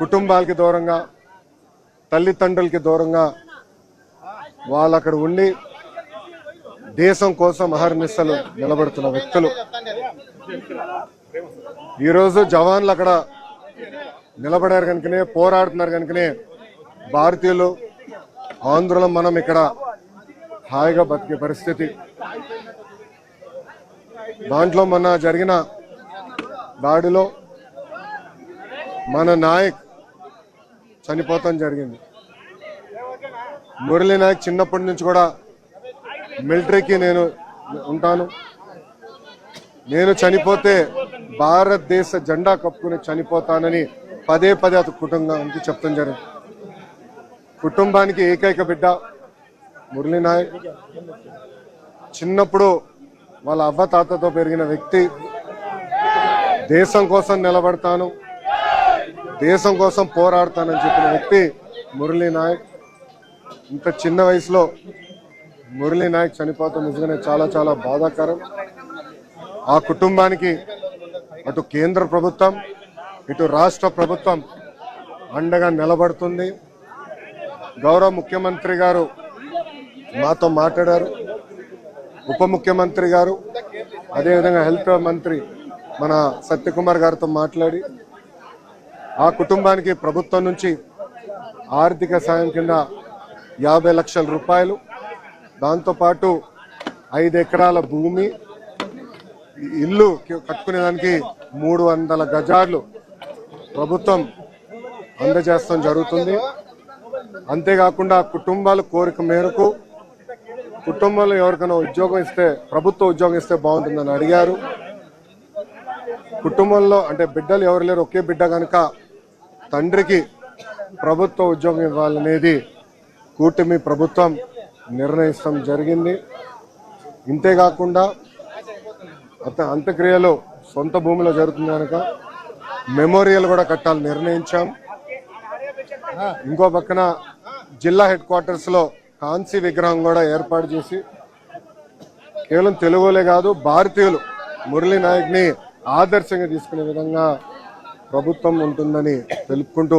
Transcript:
కుటుంబాలకి దూరంగా తల్లిదండ్రులకి దూరంగా వాళ్ళు అక్కడ ఉండి దేశం కోసం అహర్నిశలు నిలబడుతున్న వ్యక్తులు. ఈరోజు జవాన్లు అక్కడ నిలబడారు కనుకనే పోరాడుతున్నారు కనుకనే భారతీయులు ఆంధ్రులం మనం ఇక్కడ హాయిగా బతికే పరిస్థితి. దాంట్లో మొన్న జరిగిన దాడిలో మన నాయక్ చనిపోతాం జరిగింది. మురళీ నాయక్ చిన్నప్పటి నుంచి కూడా మిలిటరీకి నేను ఉంటాను. నేను చనిపోతే భారతదేశ జెండా కప్పుకుని చనిపోతానని పదే పదే అతని కుటుంబానికి చెప్తాం జరిగింది. కుటుంబానికి ఏకైక బిడ్డ మురళీ నాయక్. చిన్నప్పుడు వాళ్ళ అవ్వ తాతతో పెరిగిన వ్యక్తి. దేశం కోసం నిలబడతాను. దేశం కోసం పోరాడతానని చెప్పిన వ్యక్తి మురళీ నాయక్. ఇంత చిన్న వయసులో మురళీ నాయక్ చనిపోతాం నిజంగానే చాలా చాలా బాధాకరం. ఆ కుటుంబానికి అటు కేంద్ర ప్రభుత్వం ఇటు రాష్ట్ర ప్రభుత్వం అండగా నిలబడుతుంది. గౌరవ ముఖ్యమంత్రి గారు మాతో మాట్లాడారు. ఉప ముఖ్యమంత్రి గారు అదేవిధంగా హెల్త్ మంత్రి మన సత్యకుమార్ గారితో మాట్లాడి ఆ కుటుంబానికి ప్రభుత్వం నుంచి ఆర్థిక సాయం కింద యాభై లక్షల రూపాయలు. దాంతోపాటు ఐదు ఎకరాల భూమి ఇల్లు కట్టుకునేదానికి మూడు వందల గజాలు ప్రభుత్వం అందజేస్తాం జరుగుతుంది. అంతేకాకుండా కుటుంబాల కోరిక మేరకు కుటుంబంలో ఎవరికైనా ఉద్యోగం ఇస్తే ప్రభుత్వ ఉద్యోగం ఇస్తే బాగుంటుందని అడిగారు. కుటుంబంలో అంటే బిడ్డలు ఎవరు లేరు ఒకే బిడ్డ కనుక తండ్రికి ప్రభుత్వ ఉద్యోగం ఇవ్వాలనేది కూటమి ప్రభుత్వం నిర్ణయిస్తాం జరిగింది. ఇంతేకాకుండా అత అంత్యక్రియలు సొంత భూమిలో జరుగుతుంది కనుక మెమోరియల్ కూడా కట్టాలని నిర్ణయించాం. ఇంకో పక్కన జిల్లా హెడ్ క్వార్టర్స్లో కాంసీ విగ్రహం కూడా ఏర్పాటు చేసి కేవలం తెలుగులే కాదు భారతీయులు మురళీ నాయక్ని ఆదర్శంగా తీసుకునే విధంగా ప్రభుత్వం ఉంటుందని తెలుపుకుంటూ